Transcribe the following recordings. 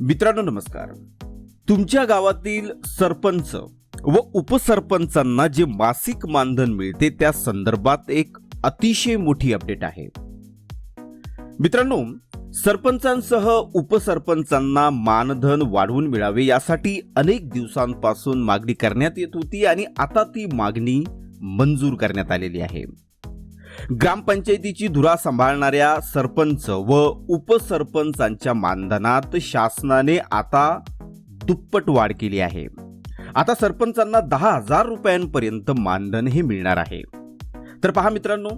मित्रांनो नमस्कार. तुमच्या गावातील सरपंच व उपसरपंचांना जे मासिक मानधन मिळते त्या संदर्भात एक अतिशय मोठी अपडेट आहे. मित्रांनो सरपंचांसह उपसरपंचांना मानधन वाढवून मिळावे यासाठी अनेक दिवसांपासून मागणी करण्यात येत होती आणि आता ती मागणी मंजूर करण्यात आलेली आहे. ग्रामपंचायतीची धुरा सांभाळणाऱ्या सरपंच व उपसरपंचांच्या मानधनात शासनाने आता दुप्पट वाढ केली आहे. आता सरपंचांना दहा हजार रुपयांपर्यंत मानधन हे मिळणार आहे. तर पहा मित्रांनो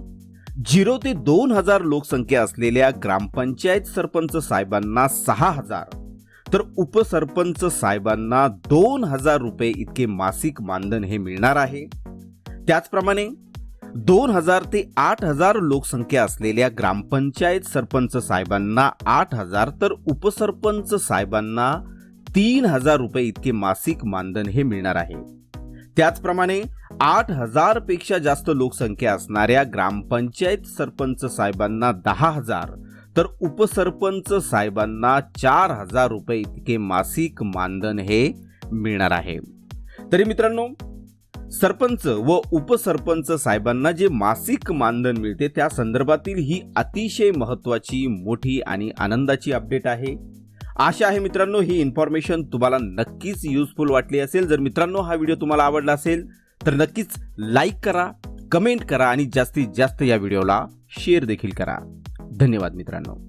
झिरो ते दोन हजार लोकसंख्या असलेल्या ग्रामपंचायत सरपंच साहेबांना सहा हजार तर उपसरपंच साहेबांना दोन हजार रुपये इतके मासिक मानधन हे मिळणार आहे. त्याचप्रमाणे दोन हजार ते आठ हजार लोकसंख्या असलेल्या ग्रामपंचायत सरपंच साहेबांना आठ हजार तर उपसरपंच साहेबांना तीन हजार रुपये इतके मासिक मानधन हे मिळणार आहे. त्याचप्रमाणे आठ हजारपेक्षा जास्त लोकसंख्या असणाऱ्या ग्रामपंचायत सरपंच साहेबांना दहा हजार तर उपसरपंच साहेबांना चार हजार रुपये इतके मासिक मानधन हे मिळणार आहे. तरी मित्रांनो सरपंच व उपसरपंच साहेबांना जे मासिक मानधन मिळते त्या संदर्भातील ही अतिशय महत्वाची मोठी आणि आनंदाची अपडेट आहे. आशा आहे मित्रांनो ही इन्फॉर्मेशन तुम्हाला नक्कीच युजफुल वाटली असेल. जर मित्रांनो हा व्हिडिओ तुम्हाला आवडला असेल तर नक्कीच लाईक करा कमेंट करा आणि जास्तीत जास्त या व्हिडिओला शेअर देखील करा. धन्यवाद मित्रांनो.